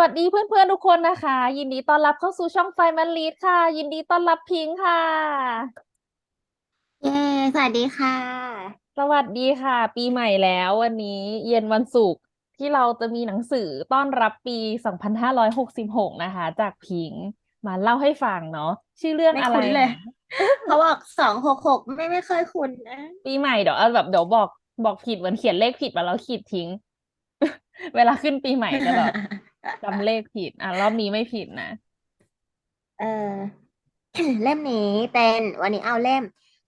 วัสดีเพื่อนๆทุกคนนะคะ ยินดีต้อนรับเข้าสู่ช่องไฟมันลีดค่ะ ยินดีต้อนรับพิงค์ค่ะ เย้ สวัสดีค่ะ สวัสดีค่ะ ปีใหม่แล้ววันนี้เย็นวันศุกร์ที่เราจะมีหนังสือต้อนรับปี 2566 นะคะ จากพิงค์มาเล่าให้ฟังเนาะชื่อเรื่องไม่อะไรคุ้นเลยนะเขาบอกสองหกหกไม่ไม่เคยคุ้นนะ ปีใหม่เดี๋ยวเอาแบบเดี๋ยวบอกบอกผิดเหมือนเขียนเลขผิดมาแล้วขีดทิ้ง เวลาขึ้นปีใหม่จะแบบ จำเลขผิด อะ รอบนี้ไม่ผิดนะ เออ เล่มนี้เป็นวันนี้เอาเล่ม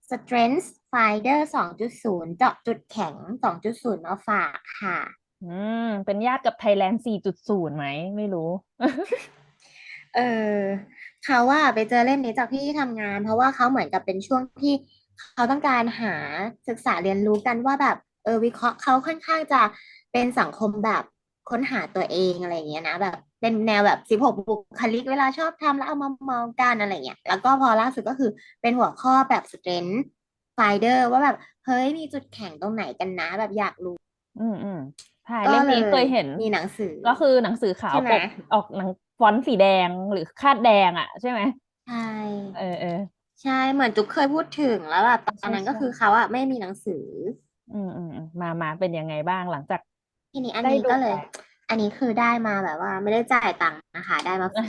Strength Finder 2.0 เจาะจุดแข็ง 2.0 มาฝากค่ะ อืม เป็นญาติกับ Thailand 4.0 ไหม ไม่รู้ เออเขาว่าไปเจอเล่มนี้จากที่ทำงาน เพราะว่าเขาเหมือนกับเป็นช่วงที่เขาต้องการหาศึกษาเรียนรู้กันว่าแบบ เออวิเคราะห์เขาค่อนข้างจะเป็นสังคมแบบ ค้นหาตัวเองอะไรอย่างเงี้ยนะแบบเป็นแนวแบบสิบหกบุคลิกเวลาชอบทำแล้วเอามาเมากันอะไรเงี้ยแล้วก็พอล่าสุดก็คือเป็นหัวข้อแบบ strength finder ว่าแบบเฮ้ยมีจุดแข็งตรงไหนกันนะ แบบอยากรู้ อืมอืมใช่ก็เล่มเลนี้ยเคยเห็นมีหนังสือ ก็คือหนังสือขาวใช่ไหมปกออกหนังฟอนต์สีแดงหรือคาดแดงอะ ใช่ไหมใช่เออเออใช่เหมือนจุ๊กเคยพูดถึงแล้วแบบตอนนั้นใช่ก็ใช่คือเขาอะไม่มีหนังสืออืมอืมอืมมามาเป็นยังไงบ้างหลังจาก ทีนี้อันได้นี้ดูก็เลยแล้วอันนี้คือได้มาแบบว่า ไม่ได้จ่ายตังค์นะคะ ได้มาฟรี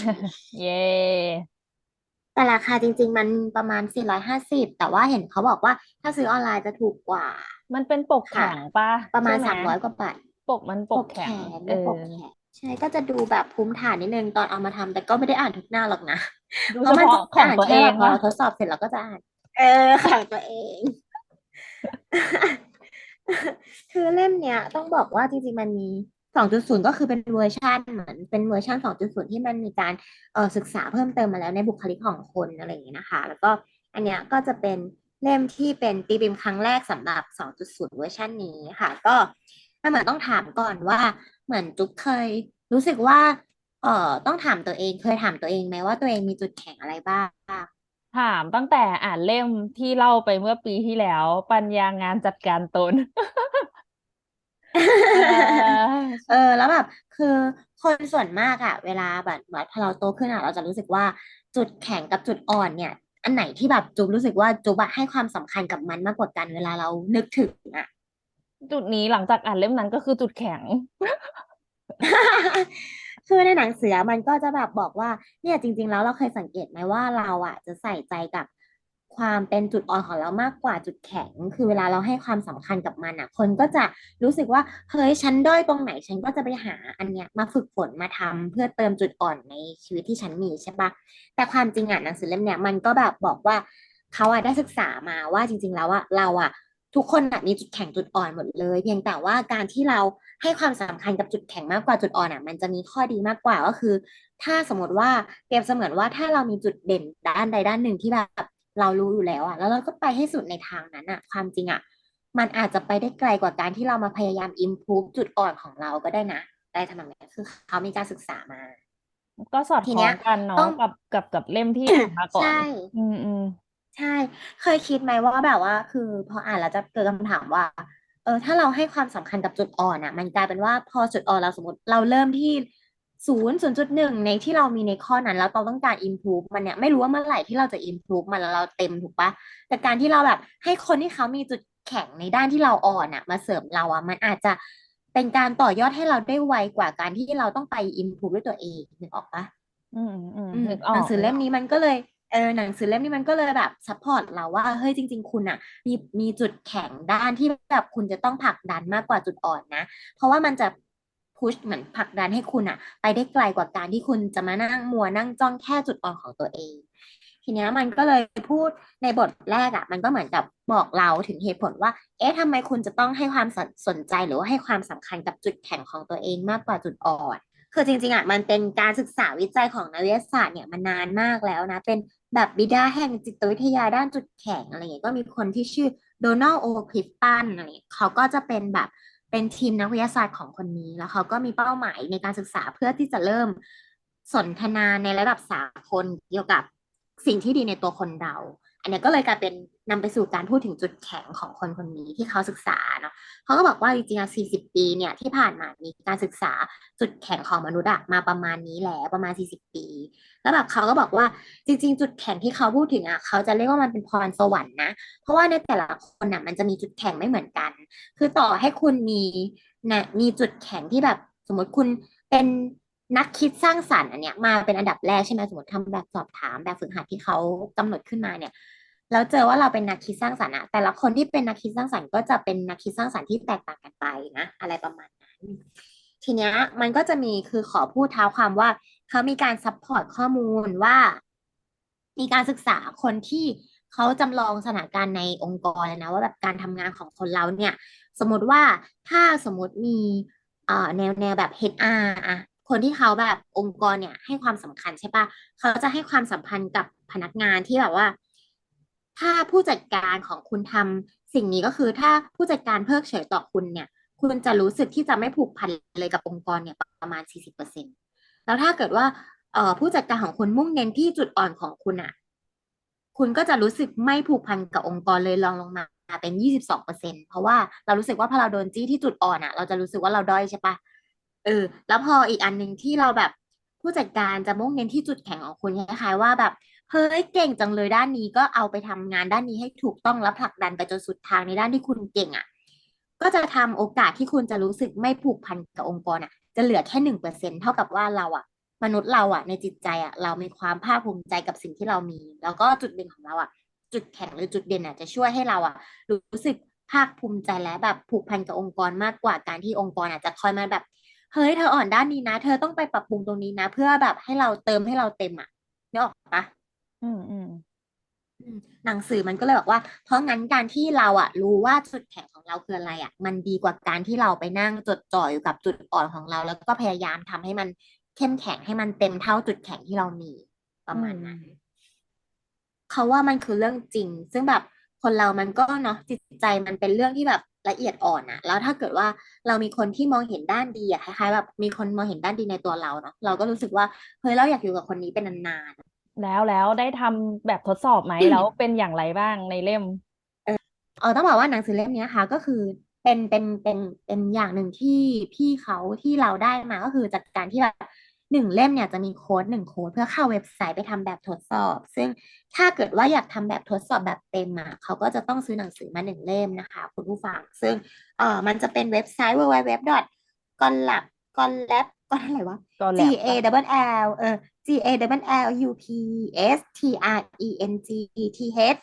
เย่แต่ราคาจริง ๆ มันประมาณ 450 แต่ว่าเห็นเขาบอกว่าถ้าซื้อออนไลน์จะถูกกว่า มันเป็นปกค่ะแข็งปะประมาณใช่ไห300 กว่าบาทปกมันปปกกแข็แขงนเอไม่ปอกแขนใช่ก็จะดูแบบภูมิฐานนิดนึงตอนเอามาทำแต่ก็ไม่ได้อ่านทุกหน้าหรอกนะดูเพเฉราะมันพาะจะของอ่านตัวเอแค่งแบบพอวะเราทดสอบเสร็จเราก็จะอ่าน เออของตัวเอง คือเล่มเนี้ยต้องบอกว่าจริงๆมันมี2.0ก็คือเป็นเวอร์ชันเหมือนเป็นเวอร์ชัน2.0ที่มันมีการเออศึกษาเพิ่มเติมมาแล้วในบุคลิกของคนอะไรอย่างเงี้ยนะคะ แล้วก็อันเนี้ยก็จะเป็นเล่มที่เป็นตีพิมพ์ครั้งแรกสำหรับ 2.0 เวอร์ชันนี้ค่ะ ก็มันเหมือนต้องถามก่อนว่าเหมือนจุ๊กเคย รู้สึกว่าเอ่อต้องถามตัวเองเคยถามตัวเองไหมว่าตัวเองมีจุดแข็งอะไรบ้าง ถามตั้งแต่อ่านเล่มที่เล่าไปเมื่อปีที่แล้ว ปัญญางานจัดการตน เออ เออ แล้วแบบคือคนส่วนมากอะเวลาแบบเหมือนพอเราโตขึ้นอะเราจะรู้สึกว่าจุดแข็งกับจุดอ่อนเนี่ย อันไหนที่แบบจุ๊บรู้สึกว่าจุ๊บอะให้ความสำคัญกับมันมากกว่ากันเวลาเรานึกถึงอะ จุดนี้หลังจากอ่านเล่มนั้นก็คือจุดแข็ง คือในหนังสือมันก็จะแบบบอกว่าเนี่ยจริง ๆ แล้วเราเคยสังเกตไหมว่าเราอะจะใส่ใจกับความเป็นจุดอ่อนของเรามากกว่าจุดแข็ง คือเวลาเราให้ความสำคัญกับมันอะ คนก็จะรู้สึกว่าเฮ้ยฉันด้อยตรงไหนฉันก็จะไปหาอันเนี้ยมาฝึกฝนมาทำเพื่อเติมจุดอ่อนในชีวิตที่ฉันมีใช่ปะแต่ความจริงอะหนังสือเล่มเนี้ยมันก็แบบบอกว่าเขาอะได้ศึกษามาว่าจริง ๆ แล้วอะเราอะ ทุกคนน่ะมีจุดแข็งจุดอ่อนหมดเลย เพียงแต่ว่าการที่เราให้ความสำคัญกับจุดแข็งมากกว่าจุดอ่อนอะ มันจะมีข้อดีมากกว่าก็คือ ถ้าสมมติว่าเปรียบเสมือนว่าถ้าเรามีจุดเด่นด้านใดด้านหนึ่งที่แบบเรารู้อยู่แล้วอะ แล้วเราก็ไปให้สุดในทางนั้นอะ ความจริงอะ มันอาจจะไปได้ไกลกว่าการที่เรามาพยายาม improve จุดอ่อนของเราก็ได้นะได้ทำนองนี้คือเขามีการศึกษามา ก็สอดทีคล้เนี้อยงกันเนาะต้องกับกับกับเล่มที่อ่านมาก่อนใช่ อืมอืม ใช่ เคยคิดไหมว่าแบบว่า คือพออ่านแล้วจะเกิดคำถามว่า เออ ถ้าเราให้ความสำคัญกับจุดอ่อนอะ มันกลายเป็นว่าพอจุดอ่อนเราสมมติเราเริ่มที่ศูนย์ศูนย์จุดหนึ่งในที่เรามีในข้อนั้น แล้วเราต้องการ improve มันเนี่ยไม่รู้ว่าเมื่อไหร่ที่เราจะ improve มันแล้วเราเต็มถูกปะแต่การที่เราแบบให้คนที่เขามีจุดแข็งในด้านที่เราอ่อนอะ มาเสริมเราอะมันอาจจะเป็นการต่อยอดให้เราได้ไวกว่าการที่เราต้องไป improve ด้วยตัวเองนึกออกปะอืมอืมอืมนึกอหอนักงสือนึกเล่อมอกนี้มันก็เลย เออหนังสือเล่มนี้มันก็เลยแบบซัพพอร์ตเราว่าเฮ้ยจริง ๆ คุณอะมีมีจุดแข็งด้านที่แบบคุณจะต้องผลักดันมากกว่าจุดอ่อนนะ เพราะว่ามันจะพุชเหมือนผลักดันให้คุณอะไปได้ไกลกว่าการที่คุณจะมานั่งมัวนั่งจ้องแค่จุดอ่อนของตัวเอง ทีนี้มันก็เลยพูดในบทแรกอะมันก็เหมือนกับบอกเราถึงเหตุผลว่า เอ๊ะทำไมคุณจะต้องให้ความสนสนใจหรือว่าให้ความสำคัญกับจุดแข็งของตัวเองมากกว่าจุดอ่อนคือจริงๆอะมันเป็นการศึกษาวิจัยของนักวิทยาศาสตร์เนี่ยมานานมากแล้วนะ เป็น แบบบิดาแห่งจิตวิทยาด้านจุดแข็งอะไรเงี้ยก็มีคนที่ชื่อโดนัลด์โอคลิฟตันอะไรเงี้ยเขาก็จะเป็นแบบเป็นทีมนักวิทยาศาสตร์ของคนนี้แล้วเขาก็มีเป้าหมายในการศึกษาเพื่อที่จะเริ่มสนทนาในระดับสากลเกี่ยวกับ สิ่งที่ดีในตัวคนเรา อันนี้ก็เลยกลายเป็นนำไปสู่การพูดถึงจุดแข็งของคนคนนี้ที่เขาศึกษาเนาะเขาก็บอกว่าจริงๆ 40 ปีเนี่ยที่ผ่านมามีการศึกษาจุดแข็งของมนุษย์อะมาประมาณนี้แล้วประมาณ 40 ปี แล้วแบบเขาก็บอกว่าจริง ๆ จุดแข็งที่เขาพูดถึงอะเขาจะเรียกว่ามันเป็นพรสวรรค์นะ เพราะว่าในแต่ละคนอะมันจะมีจุดแข็งไม่เหมือนกัน คือต่อให้คุณมีนะมีจุดแข็งที่แบบสมมติคุณเป็น นักคิดสร้างสรรค์อันเนี้ยมาเป็นอันดับแรกใช่ไหมสมมติทำแบบสอบถามแบบฝึกหัดที่เขากำหนดขึ้นมาเนี่ยแล้วเจอว่าเราเป็นนักคิดสร้างสรรค์อะแต่ละคนที่เป็นนักคิดสร้างสรรค์ก็จะเป็นนักคิดสร้างสรรค์ที่แตกต่างกันไปนะ อะไรประมาณนั้น ทีเนี้ยมันก็จะมีคือขอพูดเท้าความว่าเขามีการซัพพอร์ตข้อมูลว่า มีการศึกษาคนที่เขาจำลองสถานการณ์ในองค์กรเลยนะว่าแบบการทำงานของคนเราเนี่ย สมมติว่าถ้าสมมติมีแนวแนวแบบ HR อะ คนที่เขาแบบองค์กรเนี่ย ให้ความสำคัญใช่ปะเขาจะให้ความสัมพันธ์กับพนักงานที่แบบว่า ถ้าผู้จัดการของคุณทำสิ่งนี้ก็คือถ้าผู้จัดการเพิกเฉยต่อคุณเนี่ย คุณจะรู้สึกที่จะไม่ผูกพันเลยกับองค์กรเนี่ยประมาณ 40%แล้วถ้าเกิดว่าเออผู้จัดการของคุณมุ่งเน้นที่จุดอ่อนของคุณอะคุณก็จะรู้สึกไม่ผูกพันกับองค์กรเลยลองลงมาเป็นยี่สิบสองเปอร์เซ็นเพราะว่าเรารู้สึกว่าพอเราโดนจี้ที่จุดอ่อนอะเราจะรู้สึกว่าเราด้อยใช่ปะ เออ แล้วพออีกอันหนึ่งที่เราแบบผู้จัดการจะมุ่งเน้นที่จุดแข็งของคุณคล้ายๆว่าแบบเฮ้ยเก่งจังเลยด้านนี้ก็เอาไปทำงานด้านนี้ให้ถูกต้องและผลักดันไปจนสุดทางในด้านที่คุณเก่งอะ ก็จะทำโอกาสที่คุณจะรู้สึกไม่ผูกพันกับองค์กรอะ จะเหลือแค่หนึ่งเปอร์เซ็นเท่ากับว่าเราอะ มนุษย์เราอะ ในจิตใจอะ เรามีความภาคภูมิใจกับสิ่งที่เรามี แล้วก็จุดเด่นของเราอะ จุดแข็งหรือจุดเด่นอะจะช่วยให้เราอะ รู้สึกภาคภูมิใจและแบบผูกพันกับองค์กรมากกว่าการที่องค์กรอาจจะคอยมาแบบ เฮ้ยเธออ่อนด้านนี้นะ เธอต้องไปปรับปรุงตรงนี้นะ เพื่อแบบให้เราเติมให้เราเต็มอะนึกออกปะอืมอืมอืมหนังสือมันก็เลยบอกว่า เพราะงั้นการที่เราอะรู้ว่าจุดแข็งของเราคืออะไรอะมันดีกว่าการที่เราไปนั่งจดจ่ออยู่กับจุดอ่อนของเรา แล้วก็พยายามทำให้มันเข้มแข็งให้มันเต็มเท่าจุดแข็งที่เรามีประมาณนั้นเขาว่ามันคือเรื่องจริง ซึ่งแบบคนเรามันก็เนาะจิตใจมันเป็นเรื่องที่แบบ ละเอียดอ่อนอะแล้วถ้าเกิดว่าเรามีคนที่มองเห็นด้านดีอะคล้ายๆแบบมีคนมองเห็นด้านดีในตัวเราเนาะเราก็รู้สึกว่าเฮ้ยเราอยากอยู่กับคนนี้เป็นนานๆแล้วแล้วได้ทำแบบทดสอบไหมแล้วเป็นอย่างไรบ้างในเล่มเออต้องบอกว่าหนังสือเล่มเนี้ยค่ะก็คือเป็นเป็นเป็นเป็นอย่างหนึ่งที่พี่เขาที่เราได้มาก็คือจากการที่แบบ หนึ่งเล่มเนี่ยจะมีโค้ดหนึ่งโค้ดเพื่อเข้าเว็บไซต์ไปทำแบบทดสอบ ซึ่งถ้าเกิดว่าอยากทำแบบทดสอบแบบเต็มอะเขาก็จะต้องซื้อหนังสือมาหนึ่งเล่มนะคะ คุณผู้ฟัง ซึ่งเออมันจะเป็นเว็บไซต์ www.gonlab gonlab ก็อะไรวะก็ G แลบ A double L เออ G A double L U P S T R E N G T H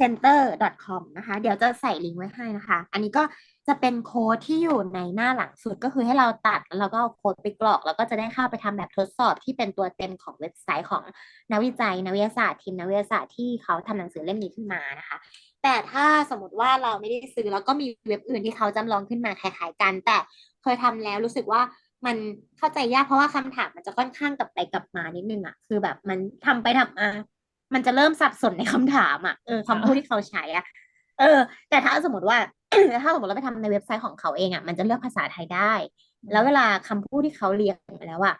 center.com นะคะ เดี๋ยวจะใส่ลิงก์ไว้ให้นะคะ อันนี้ก็จะเป็นโค้ดที่อยู่ในหน้าหลังสุดก็คือให้เราตัดแล้วเราก็เอาโค้ดไปกรอก แล้วก็จะได้เข้าไปทำแบบทดสอบที่เป็นตัวเต็มของเว็บไซต์ของนักวิจัยนักวิทยาศาสตร์ทีมนักวิทยาศาสตร์ที่เขาทำหนังสือเล่มนี้ขึ้นมานะคะ แต่ถ้าสมมติว่าเราไม่ได้ซื้อแล้วก็มีเว็บอื่นที่เขาจำลองขึ้นมาคล้ายๆกัน แต่เคยทำแล้วรู้สึกว่ามันเข้าใจยากเพราะว่าคำถามมันจะค่อนข้างกลับไปกลับมานิดนึงอะคือแบบมันทำไปทำมา มันจะเริ่มสับสนในคำถามอะเออคำพูดที่เขาใช้อะเออ แต่ถ้าสมมติว่าถ้าสมมติเราไปทำในเว็บไซต์ของเขาเองอะมันจะเลือกภาษาไทยได้ แล้วเวลาคำพูดที่เขาเรียงมาแล้วอะ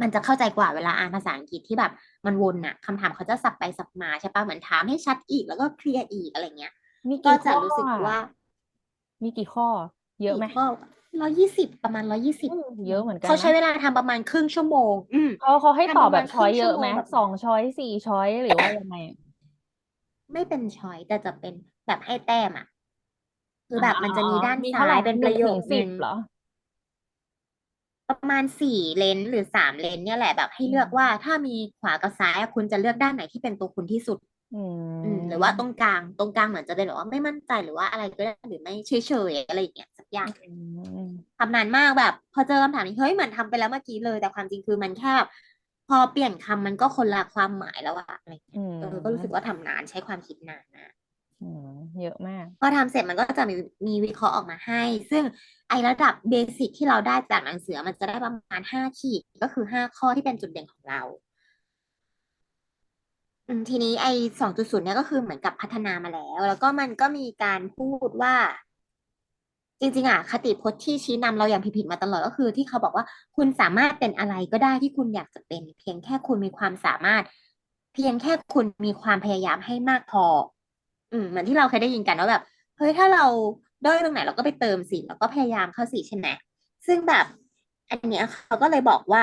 มันจะเข้าใจกว่าเวลาอ่านภาษาอังกฤษที่แบบมันวนอะคำถามเขาจะสับไปสับมาใช่ปะเหมือนถามให้ชัดอีกแล้วก็เคลียร์อีกอะไรเงี้ยมีก็กี่จะข้อรู้สึกอะว่า มีกี่ข้อ เยอะไหมก็ ร้อยยี่สิบประมาณร้อยยี่สิบอืมเยอะเหมือนกันเขาใช้นะเวลาทำประมาณครึ่งชั่วโมง อืมเขาเขาให้ทำตอบประแบมาณบคช้อรึ่ยงเยชั่วอะโมไหมงแบบสองช้อยสี่ช้อยหรือว่ายังไง ไม่เป็นช้อยแต่จะเป็นแบบให้แต้มอะ คือแบบมันจะมีด้านมีซ้าเท่าไหร่ยเป็นหปนึ่งระโยถึคงหสินึ่บงเหรอประมาณสี่เลนส์หรือสามเลนส์เนี่ยแหละแบบให้เลือกว่าถ้ามีขวากับซ้ายอะคุณจะเลือกด้านไหนที่เป็นตัวคุณที่สุดอือืมหรือว่าตรมงกลางตรงกลางเหมือนจะเป็นแบบว่าไม่มั่นใจหรือว่าอะไรก็ได้หรือไม่เฉยๆอะไรอย่างเงี้ยสัก อย่างอืมทำนานมากแบบ พอเจอคำถามนี้เฮ้ยเหมือนทำไปแล้วเมื่อกี้เลย แต่ความจริงคือมันแค่แบบพอเปลี่ยนคำมันก็คนละความหมายแล้วอะอะไรเงี้อืยมเออก็รู้สึกว่าทำนานใช้ความคิดนานนะอืมเยอะมาก พอทำเสร็จมันก็จะมีมีวิเคราะห์ออกมาให้ ซึ่งไอระดับเบสิกที่เราได้จากหนังสือมันจะได้ประมาณห้าขีดก็คือห้าข้อที่เป็นจุดเด่นของเราอืมทีนี้ไอสองจุดศูนย์เนี่ยก็คือเหมือนกับพัฒนามาแล้ว แล้วก็มันก็มีการพูดว่า จริงๆอะคติพจน์ที่ชี้นำเราอย่างผิดๆมาตลอดก็คือ ที่เขาบอกว่าคุณสามารถเป็นอะไรก็ได้ที่คุณอยากจะเป็น เพียงแค่คุณมีความสามารถ เพียงแค่คุณมีความพยายามให้มากพอ อืมเหมือนที่เราเคยได้ยินกันว่าแบบเฮ้ยถ้าเราด้อยตรงไหนเราก็ไปเติมสิแล้วก็พยายามเข้าสิใช่ไหมซึ่งแบบอันเนี้ยเขาก็เลยบอกว่า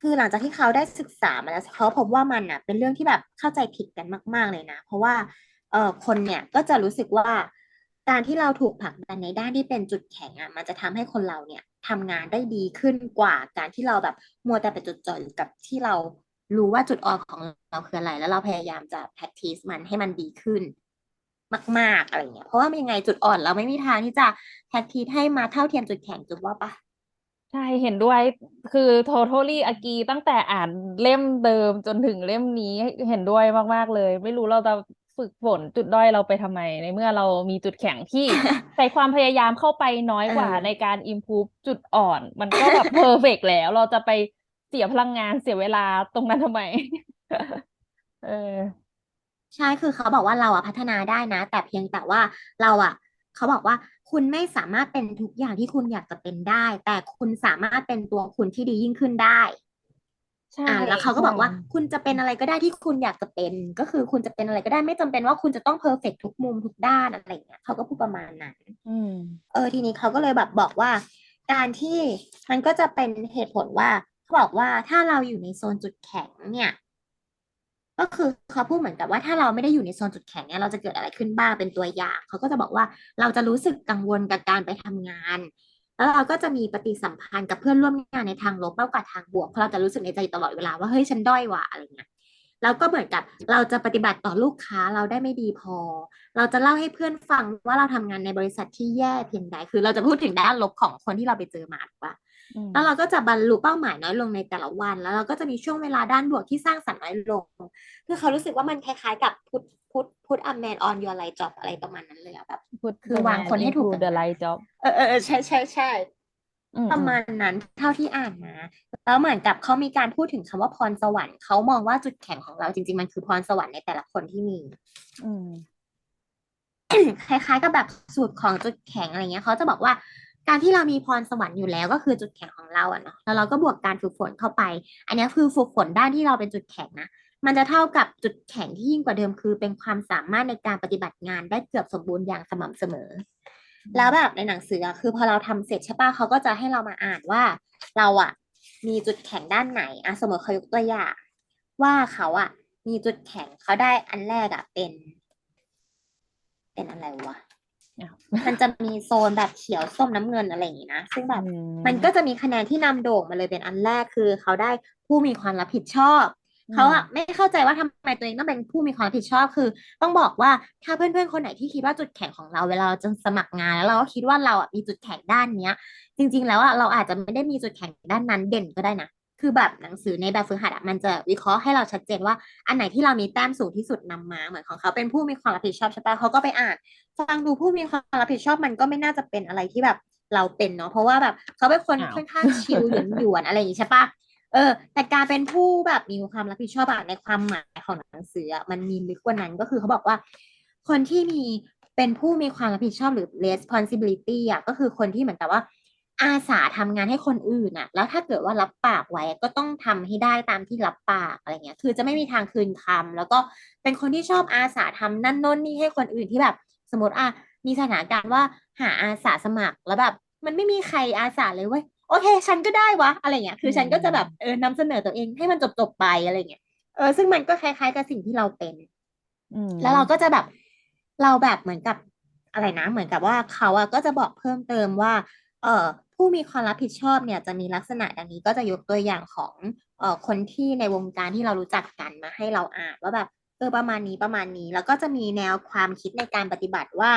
คือหลังจากที่เขาได้ศึกษามาแล้วเขาพบว่ามันอะ เป็นเรื่องที่แบบเข้าใจผิดกันมาก ๆเลยนะ เพราะว่า เออคนเนี่ยก็จะรู้สึกว่า การที่เราถูกผลักดันในด้านที่เป็นจุดแข็งอะมันจะทำให้คนเราเนี่ยทำงานได้ดีขึ้นกว่าการที่เราแบบมัวแต่ไปจดจ่ออยู่กับที่เรารู้ว่าจุดอ่อนของเราคืออะไร แล้วเราพยายามจะ practice มันให้มันดีขึ้น มากๆอะไรเงี้ยเพราะว่ามันยังไงจุดอ่อนเราไม่มีทางที่จะ practice ให้มาเท่าเทียมจุดแข็งจุดว่าปะใช่เห็นด้วยคือ totally agree ตั้งแต่อ่านเล่มเดิมจนถึงเล่มนี้เห็นด้วยมาก ๆ เลย ไม่รู้เราจะ ฝึกฝนจุดด้อยเราไปทำไม ในเมื่อเรามีจุดแข็งที่ใส่ความพยายามเข้าไปน้อยกว่าเออในการ improve จุดอ่อน มันก็แบบ perfect แล้ว เราจะไปเสียพลังงานเสียเวลาตรงนั้นทำไม เออ ใช่คือเขาบอกว่าเราอะพัฒนาได้นะ แต่เพียงแต่ว่าเราอะเขาบอกว่าคุณไม่สามารถเป็นทุกอย่างที่คุณอยากจะเป็นได้ แต่คุณสามารถเป็นตัวคุณที่ดียิ่งขึ้นได้ ใช่อ่าแล้วเขาก็บอกว่าใช่คุณจะเป็นอะไรก็ได้ที่คุณอยากจะเป็น ก็คือคุณจะเป็นอะไรก็ได้ไม่จำเป็นว่าคุณจะต้องเพอร์เฟกทุกมุมทุกด้านอะไรอย่างเงี้ยเขาก็พูดประมาณนั้นอืมเออทีนี้เขาก็เลยแบบบอกว่า การที่มันก็จะเป็นเหตุผลว่าเขาบอกว่าถ้าเราอยู่ในโซนจุดแข็งเนี่ย ก็คือเขาพูดเหมือนกับว่าถ้าเราไม่ได้อยู่ในโซนจุดแข็งเนี่ยเราจะเกิดอะไรขึ้นบ้างเป็นตัวอย่างเขาก็จะบอกว่าเราจะรู้สึกกังวลกับการไปทำงาน แล้วเราก็จะมีปฏิสัมพันธ์กับเพื่อนร่วมงานในทางลบมากกว่าทางบวกเพราะเราจะรู้สึกในใจตลอดเวลาว่าเฮ้ยฉันด้อยว่ะอะไรเงี้ยแล้วก็เหมือนกับเราจะปฏิบัติต่อลูกค้าเราได้ไม่ดีพอ เราจะเล่าให้เพื่อนฟังว่าเราทำงานในบริษัทที่แย่เพียงใดคือ เราจะพูดถึงด้านลบของคนที่เราไปเจอมาถูกปะ แล้วเราก็จะบรรลุเป้าหมายน้อยลงในแต่ละวัน แล้วเราก็จะมีช่วงเวลาด้านบวกที่สร้างสรรค์น้อยลง คือเขารู้สึกว่ามันคล้ายๆกับพุทพุทพุทอแมนออนยูไลจ็อบอะไรประมาณนั้นเลยอะแบบ Put คือ the วาง man คนให้ถูก into กับ the งาน right job เออเออเออใช่ใช่ใช่อืมประอืมมาณนั้นเท่าที่อ่านมาแล้วเหมือนกับเขามีการพูดถึงคำว่าพรสวรรค์เขามองว่าจุดแข็งของเราจริง ๆ มันคือพรสวรรค์ในแต่ละคนที่มี อืมคล้ายๆกับแบบสูตรของจุดแข็งอะไรเงี้ยเขาจะบอกว่า การที่เรามีพรสวรรค์อยู่แล้วก็คือจุดแข็งของเราอะเนาะแล้วเราก็บวกการฝึกฝนเข้าไป อันนี้คือฝึกฝนด้านที่เราเป็นจุดแข็งนะมันจะเท่ากับจุดแข็งที่ยิ่งกว่าเดิมคือ เป็นความสามารถในการปฏิบัติงานได้เกือบสมบูรณ์อย่างสม่ำเสมอ แล้วแบบในหนังสืออะคือพอเราทำเสร็จใช่ปะเขาก็จะให้เรามาอ่านว่า เราอะมีจุดแข็งด้านไหนอะสมมติเขายกตัวอย่าง ว่าเขาอะมีจุดแข็งเขาได้อันแรกอะเป็น เป็นอะไรวะ มันจะมีโซนแบบเขียวส้มน้ำเงินอะไรอย่างงี้นะ ซึ่งแบบอืมันก็จะมีคะแนนที่นำโด่งมาเลยเป็นอันแรกคือ เขาได้ผู้มีความรับผิดชอบอืเขามอะไม่เข้าใจว่าทำไมตัวเองต้องเป็นผู้มีความรับผิดชอบคือ ต้องบอกว่าถ้าเพื่อนๆคนไหนที่คิดว่าจุดแข็งของเราเวลาเราจะสมัครงานแล้วเราก็คิดว่าเราอะมีจุดแข็งด้านเนี้ย จริง ๆ แล้วอะเราอาจจะไม่ได้มีจุดแข็งด้านนั้นเด่นก็ได้นะ คือแบบหนังสือในแบบฝึกหัดอะมันจะวิเคราะห์ให้เราชัดเจนว่า อันไหนที่เรามีแต้มสูงที่สุดนำมาเหมือนของเขาเป็นผู้มีความรับผิดชอบใช่ปะเขาก็ไปอ่าน ฟังดูผู้มีความรับผิดชอบมันก็ไม่น่าจะเป็นอะไรที่แบบเราเป็นเนาะเพราะว่าแบบเขาเป็นคนค่อนข้างชิลหยวนหยวนอะไรอย่างงี้ใช่ปะเออ แต่การเป็นผู้แบบมีความรับผิดชอบอะในความหมายของหนังสืออะมันมีลึกกว่านั้นก็คือเขาบอกว่า คนที่มีเป็นผู้มีความรับผิดชอบหรือ responsibility อะก็คือคนที่เหมือนกับว่า อาสาทำงานให้คนอื่นน่ะแล้วถ้าเกิดว่ารับปากไว้ก็ต้องทำให้ได้ตามที่รับปากอะไรเงี้ย คือจะไม่มีทางคืนคำแล้วก็เป็นคนที่ชอบอาสาทำนั่นโน่นนี่ให้คนอื่นที่แบบ สมมติอะมีสถานการณ์ว่าหาอาสาสมัครแล้วแบบ มันไม่มีใครอาสาเลยเว้ยโอเค ฉันก็ได้วะอะไรเงี้ยคือฉันก็จะแบบเออนำเสนอตัวเองให้มันจบจบไปอะไรเงี้ยเออซึ่งมันก็คล้ายๆกับสิ่งที่เราเป็นอืมแล้วเราก็จะแบบเราแบบเหมือนกับอะไรนะ เหมือนกับว่าเขาอะก็จะบอกเพิ่มเติมว่า เอ่อ ผู้มีความรับผิดชอบเนี่ยจะมีลักษณะดังนี้ก็จะยกตัวอย่างของเอ่อคนที่ในวงการที่เรารู้จักกันมาให้เราอ่านว่าแบบเออประมาณนี้ประมาณนี้ แล้วก็จะมีแนวความคิดในการปฏิบัติว่า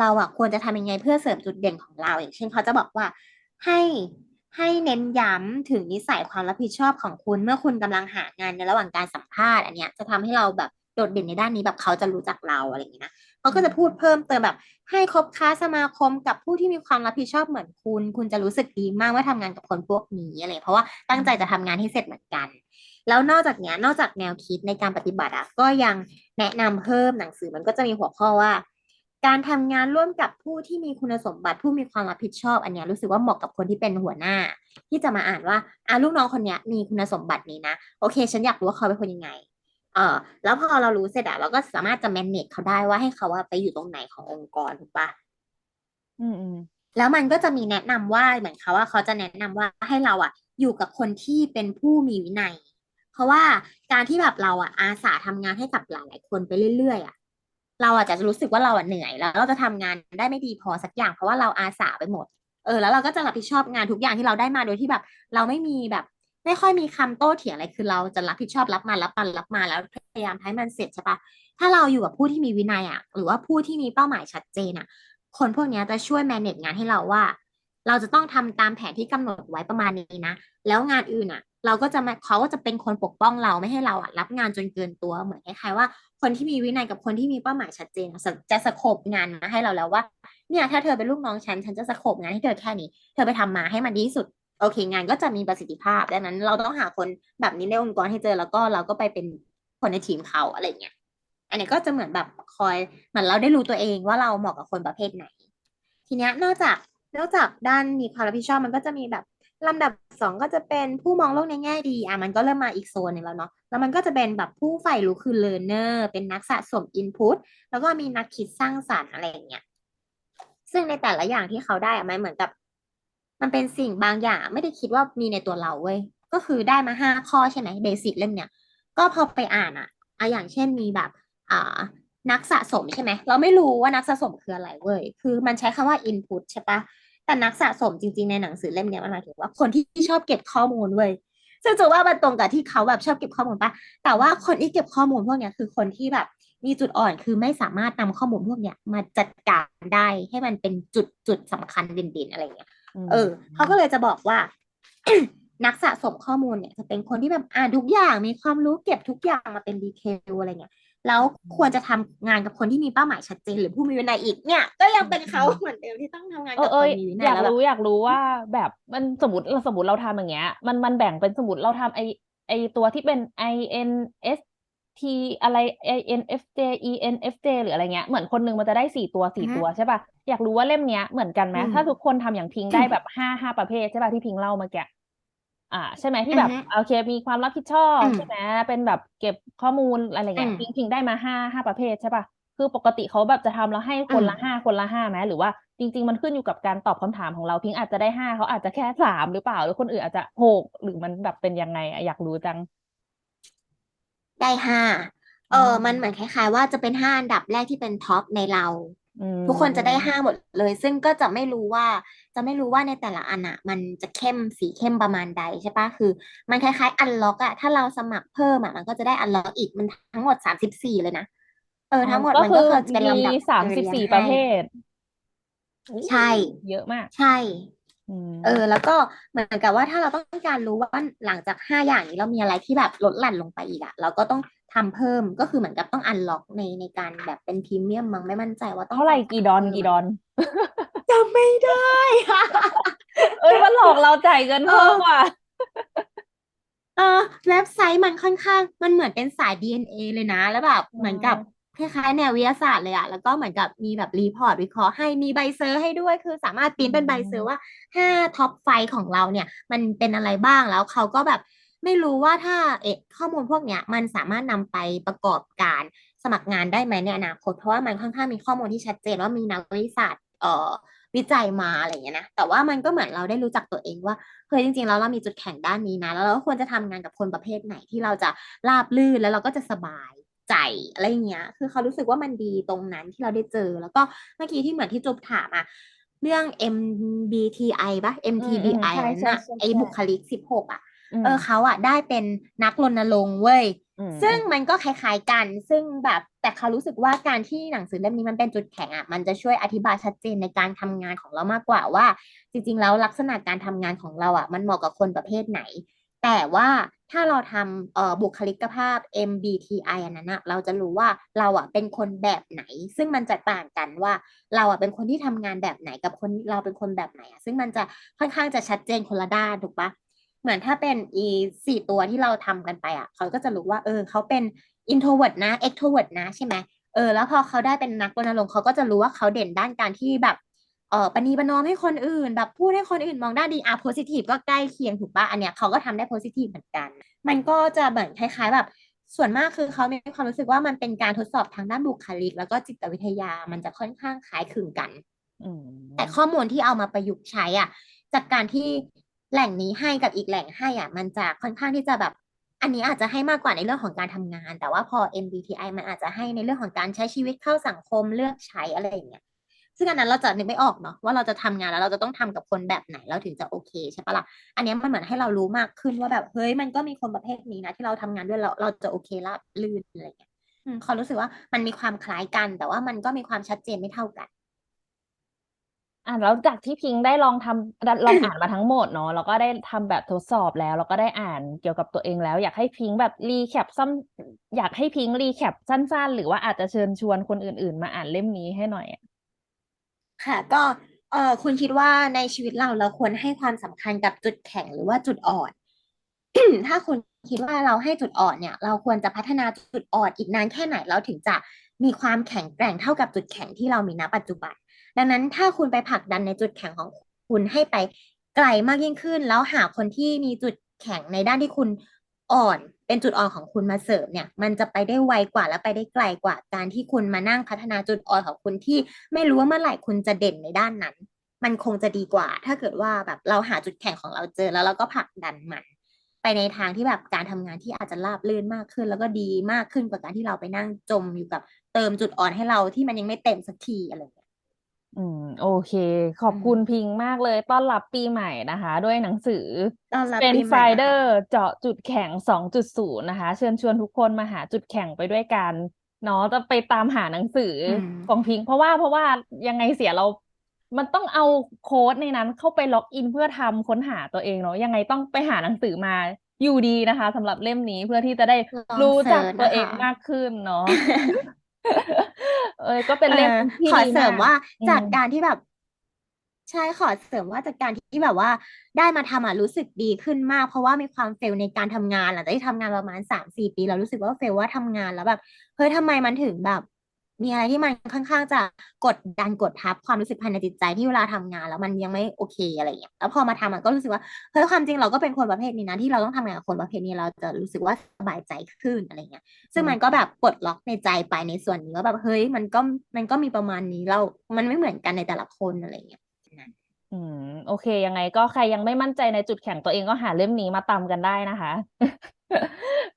เราอะควรจะทำยังไงเพื่อเสริมจุดเด่นของเรา อย่างเช่นเขาจะบอกว่าให้ให้เน้นย้ำถึงนิสัยความรับผิดชอบของคุณ เมื่อคุณกำลังหางานในระหว่างการสัมภาษณ์อันเนี้ยจะทำให้เราแบบ โดดเด่นในด้านนี้แบบเขาจะรู้จักเราอะไรอย่างเงี้ยนะเขาก็จะพูดเพิ่มเติมแบบ ให้คบค้าสมาคมกับผู้ที่มีความรับผิดชอบเหมือนคุณ คุณจะรู้สึกดีมากว่าทำงานกับคนพวกนี้อะไรเพราะว่าตั้งใจจะทำงานให้เสร็จเหมือนกัน แล้วนอกจากเนี้ยนอกจากแนวคิดในการปฏิบัติอะก็ยังแนะนำเพิ่มหนังสือมันก็จะมีหัวข้อว่าการทำงานร่วมกับผู้ที่มีคุณสมบัติผู้มีความรับผิดชอบ อันเนี้ยรู้สึกว่าเหมาะกับคนที่เป็นหัวหน้า ที่จะมาอ่านว่าอะลูกน้องคนเนี้ยมีคุณสมบัตินี้นะ โอเค ฉันอยากรู้ว่าเขาเป็นคนยังไง เออแล้วพอเรารู้เสร็จอะเราก็สามารถจะ manage เขาได้ว่าให้เขาว่าไปอยู่ตรงไหนขององค์กรถูกปะอืมอืมแล้วมันก็จะมีแนะนำว่าเหมือนเขาว่าเขาจะแนะนำว่าให้เราอะอยู่กับคนที่เป็นผู้มีวินัย เพราะว่าการที่แบบเราอะอาสาทำงานให้กับหลาย ๆ คนไปเรื่อยๆอะเราอาจจะรู้สึกว่าเราอะเหนื่อยแล้วเราจะทำงานได้ไม่ดีพอสักอย่าง เพราะว่าเราอาสาไปหมด เออ แล้วเราก็จะรับผิดชอบงานทุกอย่างที่เราได้มาโดยที่แบบ เราไม่มีแบบ ไม่ค่อยมีคำโต้เถียงอะไรคือเราจะรับผิดชอบรับมารับมารับมาแล้วพยายามให้มันเสร็จใช่ปะถ้าเราอยู่กับผู้ที่มีวินัยอะหรือว่าผู้ที่มีเป้าหมายชัดเจนอะ คนพวกนี้จะช่วย manage งานให้เราว่า เราจะต้องทำตามแผนที่กำหนดไว้ประมาณนี้นะ แล้วงานอื่นอะ เราก็จะมาเขาก็จะเป็นคนปกป้องเราไม่ให้เราอะรับงานจนเกินตัวเหมือนคล้ายๆว่า คนที่มีวินัยกับคนที่มีเป้าหมายชัดเจนจะจะสโคปงานมาให้เราแล้วว่า เนี่ยถ้าเธอเป็นลูกน้องฉันฉันจะสโคปงานให้เธอแค่นี้ เธอไปทำมาให้มันดีที่สุด โอเค งานก็จะมีประสิทธิภาพ ดังนั้น เราต้องหาคนแบบนี้ในองค์กรให้เจอแล้วก็เราก็ไปเป็นคนในทีมเขาอะไรเงี้ย อันนี้ก็จะเหมือนแบบคอยเหมือนเราได้รู้ตัวเองว่าเราเหมาะกับคนประเภทไหน ทีเนี้ยนอกจากนอกจากด้านมีความรับผิดชอบมันก็จะมีแบบลำดับสองก็จะเป็นผู้มองโลกในแง่ดีอะมันก็เริ่มมาอีกโซนหนึ่งแล้วเนาะแล้วมันก็จะเป็นแบบผู้ใฝ่รู้คือ learner เป็นนักสะสม input แล้วก็มีนักคิดสร้างสรรค์อะไรอย่างเงี้ยซึ่งในแต่ละอย่างที่เขาได้อะมันเหมือนกับ มันเป็นสิ่งบางอย่างไม่ได้คิดว่ามีในตัวเราเว้ย ก็คือได้มาห้าข้อใช่ไหมเบสิกเล่มเนี้ยก็พอไปอ่านอะอะอย่างเช่นมีแบบอ่านักสะสมใช่ไหม เราไม่รู้ว่านักสะสมคืออะไรเว้ย คือมันใช้คำว่า input ใช่ปะ แต่นักสะสมจริงๆในหนังสือเล่มเนี้ยมันหมายถึงว่าคนที่ชอบเก็บข้อมูลเว้ยซึ่งจะว่ามันตรงกับที่เขาแบบชอบเก็บข้อมูลปะแต่ว่าคนที่เก็บข้อมูลพวกเนี้ยคือคนที่แบบมีจุดอ่อนคือไม่สามารถนำข้อมูลพวกเนี้ยมาจัดการได้ให้มันเป็นจุดจุดสำคัญเด่นๆอะไรเงี้ย เออเขาก็เลยจะบอกว่า นักสะสมข้อมูลเนี่ยจะเป็นคนที่แบบอ่านทุกอย่างมีความรู้เก็บทุกอย่างมาเป็นดีเทลอะไรเงี้ยแล้วควรจะทำงานกับคนที่มีเป้าหมายชัดเจนหรือผู้มีวินัยอีกเนี่ย ก็ยังเป็นเขาเหมือนเดิมที่ต้องทำงานเอกัอบเอคอนมีวินัอยยากแล้วแบบรู้อยากรู้ว่าแบบมันสมมติเราสมมติเราทำอย่างเงี้ย มันมันแบ่งเป็นสมมติเราทำไอไอตัวที่เป็น I N S T อะไร I N F J E N F J หรืออะไรเงี้ยเหมือนคนหนึงมันจะได้สี่ตัวสี่อือฮะตัวใช่ป่ะอยากรู้ว่าเล่มเนี้ยเหมือนกันไหมอืมถ้าทุกคนทำอย่างพิงได้แบบห้าห้าประเภทใช่ป่ะที่พิงเล่าเมื่อกี้อ่า ใช่ไหมที่แบบอือฮะโอเค มีความรับผิดชอบอืมใช่ไหมเป็นแบบเก็บข้อมูลอะไรเงี้ยอืมพิงพิงได้มาห้าห้าประเภทใช่ป่ะคือปกติเขาแบบจะทำแล้วให้คนอืมละห้าคนละห้าไหมหรือว่าจริง ๆ มันขึ้นอยู่กับการตอบคำถามของเราพิงอาจจะได้ห้าเขาอาจจะแค่สามหรือเปล่าหรือคนอื่นอาจจะหกหรือมันแบบเป็นยังไงอะอยากรู้จัง ได้ห้าเอออืมมันเหมือนคล้าย ๆ ว่าจะเป็นห้าอันดับแรกที่เป็นท็อปในเราอืมทุกคนจะได้ห้าหมดเลย ซึ่งก็จะไม่รู้ว่าจะไม่รู้ว่าในแต่ละอันอะมันจะเข้มสีเข้มประมาณใดใช่ปะคือ มันคล้ายๆอันล็อกอะถ้าเราสมัครเพิ่มอะมันก็จะได้อันล็อกอีกมันทั้งหมดสามสิบสี่เลยนะเออทั้งหมดก็มันคืก็อคือเป็นมีลำดับสามสิบสี่ประเภท ใช่ เยอะมาก ใช่อืม เออ แล้วก็เหมือนกับว่าถ้าเราต้องการรู้ว่าหลังจากห้าอย่างนี้เรามีอะไรที่แบบลดหลั่นลงไปอีกอะเราก็ต้องทำเพิ่มก็คือเหมือนกับต้องอันล็อกในในการแบบเป็นพรีเมียมมั้งไม่มั่นใจว่าต้องเท่าไหร่จ่ายกี่ดอนเพิ่มกี่ดอนจำไม่ได้ค่ะเอ้ยมันหลอกเราจ่ายเงินเพิ่มว่ะเออเว็บไซต์มันค่อนข้างมันเหมือนเป็นสาย DNA เลยนะ แล้วแบบเหมือนกับ คล้ายๆแนววิทยาศาสตร์เลยอะแล้วก็เหมือนกับมีแบบรีพอร์ตวิเคราะห์ให้มีใบเซอร์ให้ด้วย คือสามารถปริ้นเป็นใบเซอร์ว่าห้าท็อปไฟของเราเนี่ย มันเป็นอะไรบ้างแล้วเขาก็แบบไม่รู้ว่าถ้าเอข้อมูลพวกเนี้ยมันสามารถนำไปประกอบการสมัครงานได้ไหมในอนาคตเพราะว่ามันค่อนข้างมีข้อมูลที่ชัดเจนว่ามีนักวิทยาศาสตร์เอ่อวิจัยมาอะไรอย่างเงี้ยนะแต่ว่ามันก็เหมือนเราได้รู้จักตัวเองว่าเฮ้ยจริงๆแล้วเรามีจุดแข็งด้านนี้นะ แล้วเราควรจะทำงานกับคนประเภทไหนที่เราจะราบรื่นแล้วเราก็จะสบาย ใจอะไรอย่างเงี้ย คือเขารู้สึกว่ามันดีตรงนั้นที่เราได้เจอ แล้วก็เมื่อกี้ที่เหมือนที่จุ๊บถามอะเรื่อง MBTI ปะ MTBI ใช่อันนั้นใช่อะใช่ไอ้ใช่บุคลิกสิบหกอะอืมเออเขาอะได้เป็นนักรณรงค์เว้ยอืมซึ่งมันก็คล้ายๆกัน ซึ่งแบบแต่เขารู้สึกว่าการที่หนังสือเล่มนี้มันเป็นจุดแข็งอะมันจะช่วยอธิบายชัดเจนในการทำงานของเรามากกว่าว่า จริง ๆ แล้วลักษณะการทำงานของเราอะมันเหมาะกับคนประเภทไหน แต่ว่า ถ้าเราทำบุคลิกภาพ MBTI อันนั้นอะเราจะรู้ว่าเราอะเป็นคนแบบไหน ซึ่งมันจะต่างกันว่าเราอะเป็นคนที่ทำงานแบบไหนกับคนเราเป็นคนแบบไหนอะซึ่งมันจะค่อนข้างจะชัดเจนคนละด้านถูกปะเหมือนถ้าเป็นอีสี่ตัวที่เราทำกันไปอะเขาก็จะรู้ว่าเออเขาเป็น introvert นะ extrovert นะใช่ไหมเออแล้วพอเขาได้เป็นนักรณรงค์เขาก็จะรู้ว่าเขาเด่นด้านการที่แบบ เออประนีประนอมให้คนอื่น แบบพูดให้คนอื่นมองด้านดีอะ positive ก็ใกล้เคียงถูกปะอันเนี้ยเขาก็ทำได้ positive เหมือนกัน มันก็จะเหมือนคล้าย ๆ แบบ ส่วนมากคือเขามีความรู้สึกว่ามันเป็นการทดสอบทางด้านบุคลิก แล้วก็จิตวิทยามันจะค่อนข้างคล้ายคลึงกันอืมแต่ข้อมูลที่เอามาประยุกต์ใช้อะ จากการที่แหล่งนี้ให้กับอีกแหล่งให้อะ มันจะค่อนข้างที่จะแบบ อันนี้อาจจะให้มากกว่าในเรื่องของการทำงาน แต่ว่าพอ MBTI มันอาจจะให้ในเรื่องของการใช้ชีวิตเข้าสังคมเลือกใช้อะไรอย่างเงี้ย ซึ่งอันนั้นเราจะนึกไม่ออกเนาะว่าเราจะทำงานแล้วเราจะต้องทำกับคนแบบไหนเราถึงจะโอเคใช่ปะล่ะอันเนี้ยมันเหมือนให้เรารู้มากขึ้นว่าแบบเฮ้ยมันก็มีคนประเภทนี้นะ ที่เราทำงานด้วยเราเราจะโอเคราบรื่นอะไรอย่างเงี้ยอืมเขารู้สึกว่ามันมีความคล้ายกัน แต่ว่ามันก็มีความชัดเจนไม่เท่ากันอะแล้วจากที่พิงค์ได้ลองทำลองอ่านมาทั้งหมดเนาะแล้วก็ได้ทำแบบทดสอบแล้ว แล้วก็ได้อ่านเกี่ยวกับตัวเองแล้ว อยากให้พิงค์แบบรีแคปซ้ำอยากให้พิงค์รีแคปสั้น ๆ หรือว่าอาจจะเชิญชวนคนอื่น ๆ มาอ่านเล่มนี้ให้หน่อยอะ ค่ะก็เออคุณคิดว่าในชีวิตเราเราควรให้ความสำคัญกับจุดแข็งหรือว่าจุดอ่อน ถ้าคุณคิดว่าเราให้จุดอ่อนเนี่ย เราควรจะพัฒนาจุดอ่อนอีกนานแค่ไหนเราถึงจะมีความแข็งแกร่งเท่ากับจุดแข็งที่เรามีณปัจจุบัน ดังนั้นถ้าคุณไปผลักดันในจุดแข็งของคุณให้ไปไกลมากยิ่งขึ้น แล้วหาคนที่มีจุดแข็งในด้านที่คุณอ่อน เป็นจุดอ่อนของคุณมาเสริมเนี่ย มันจะไปได้ไวกว่าและไปได้ไกลกว่าการที่คุณมานั่งพัฒนาจุดอ่อนของคุณที่ไม่รู้ว่าเมื่อไหร่คุณจะเด่นในด้านนั้น มันคงจะดีกว่า ถ้าเกิดว่าแบบเราหาจุดแข็งของเราเจอแล้วเราก็ผลักดันมันไปในทางที่แบบการทำงานที่อาจจะราบรื่นมากขึ้น แล้วก็ดีมากขึ้นกว่าการที่เราไปนั่งจมอยู่กับเติมจุดอ่อนให้เราที่มันยังไม่เต็มสักทีอะไรอย่างเงี้ย อืม โอเค ขอบอืมคุณพิงค์มากเลย ต้อนรับปีใหม่นะคะ ด้วยหนังสือ ต้อนรับเป็นปีไฟใหม่นะเดอคะ ร์เจาะจุดแข็ง 2.0 นะคะ เชิญชวนทุกคนมาหาจุดแข็งไปด้วยกัน เนาะจะไปตามหาหนังสืออมของพิงค์เพราะว่าเพราะว่ายังไงเสียเรา มันต้องเอาโค้ดในนั้นเข้าไปล็อกอินเพื่อทำค้นหาตัวเองเนาะยังไงต้องไปหาหนังสือมาอยู่ดีนะคะสำหรับเล่มนี้เพื่อที่จะได้ลองรู้จักเสิร์ชตัวเองนะคะ มากขึ้นเนาะ เออก็เป็นเล่มเออที่ขอดีเสริมมากว่าอืจากมการที่แบบ ใช่ขอเสริมว่าจากการที่แบบว่า ได้มาทำอะรู้สึกดีขึ้นมาก เพราะว่ามีความเฟลในการทำงานหลังจากที่ทำงานประมาณสามสี่ปี เรารู้สึกว่าเฟลว่าทำงานแล้วแบบเฮ้ยทำไมมันถึงแบบ มีอะไรที่มันค่อนข้างจะกดดันกดทับความรู้สึกภายในจิตใจที่เวลาทำงาน แล้วมันยังไม่โอเคอะไรอย่างเงี้ยแล้วพอมาทำมันก็รู้สึกว่าเฮ้ยความจริงเราก็เป็นคนประเภทนี้นะที่เราต้องทำงานกับคนประเภทนี้เราจะรู้สึกว่าสบายใจขึ้นอะไรเงี้ย ซึ่งมันก็แบบปลดล็อกในใจไปในส่วนนี้ว่าแบบเฮ้ยมันก็มันก็มีประมาณนี้เรา มันไม่เหมือนกันในแต่ละคนอะไรเงี้ยอืมโอเค ยังไงก็ใครยังไม่มั่นใจในจุดแข็งตัวเองก็หาเล่มนี้มาตำกันได้นะคะ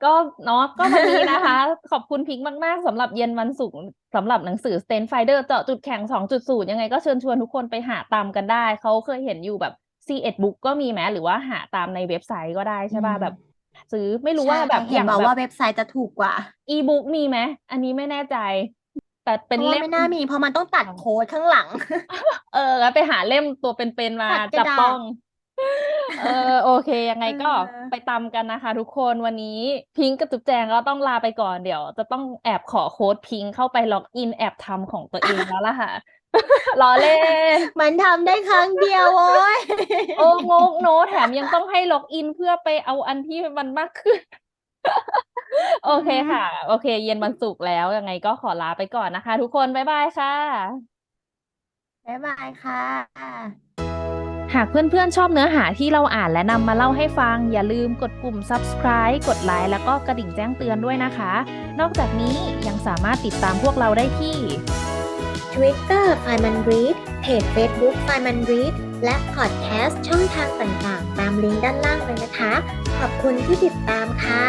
ก็เนาะก็วันนี้นะคะ ขอบคุณพิงค์มากๆสำหรับเย็นวันศุกร์สำหรับหนังสือ Stand Finder เจาะจุดแข็ง 2.0 ยังไงก็เชิญชวนทุกคนไปหาตามกันได้ เขาเคยเห็นอยู่แบบ C1 Book ก็มีไหมหรือว่าหาตามในเว็บไซต์ก็ได้ใช่ป่ะอืมแบบ ซื้อไม่รู้ว่าใช่แบบเห็อนย่างบอกแบว่าบเว็บไซต์จะถูกกว่าอีบุ๊กมีไหมอันนี้ไม่แน่ใจ แต่เป็นเพราะว่าเล่มไม่น่ามีเพราะมันต้องตัดโค้ดข้างหลัง เออแล้วไปหาเล่มตัวเป็นๆมาตัดกระจับดาษต้อง เออโอเค ยังไงก็เออไปตามกันนะคะ ทุกคนวันนี้พิงค์กับจุ๊บแจงก็ต้องลาไปก่อนเดี๋ยว จะต้องแอบขอโค้ดพิงค์เข้าไปล็อกอินแอบทำของตัวเองแล้วล่ะค่ะล้อเล่นมันทำได้ครั้งเดียวโว้ยโอ้งงโนแถมยังต้องให้ล็อกอินเพื่อไปเอาอันที่มันมากขึ้น โอเคค่ะ โอเค เย็นวันศุกร์แล้วยังไงก็ขอลาไปก่อนนะคะ ทุกคนบ๊ายบายค่ะบ๊ายบายค่ะ หากเพื่อนๆ ชอบเนื้อหาที่เราอ่านและนำมาเล่าให้ฟัง อย่าลืมกดปุ่ม subscribe กดไลค์แล้วก็กระดิ่งแจ้งเตือนด้วยนะคะ นอกจากนี้ยังสามารถติดตามพวกเราได้ที่ Twitter f i m a n Read เพจ Facebook f i m a n Read และพอดแคสต์ช่องทางต่างๆ ตามลิงก์ด้านล่างเลยนะคะ ขอบคุณที่ติดตามค่ะ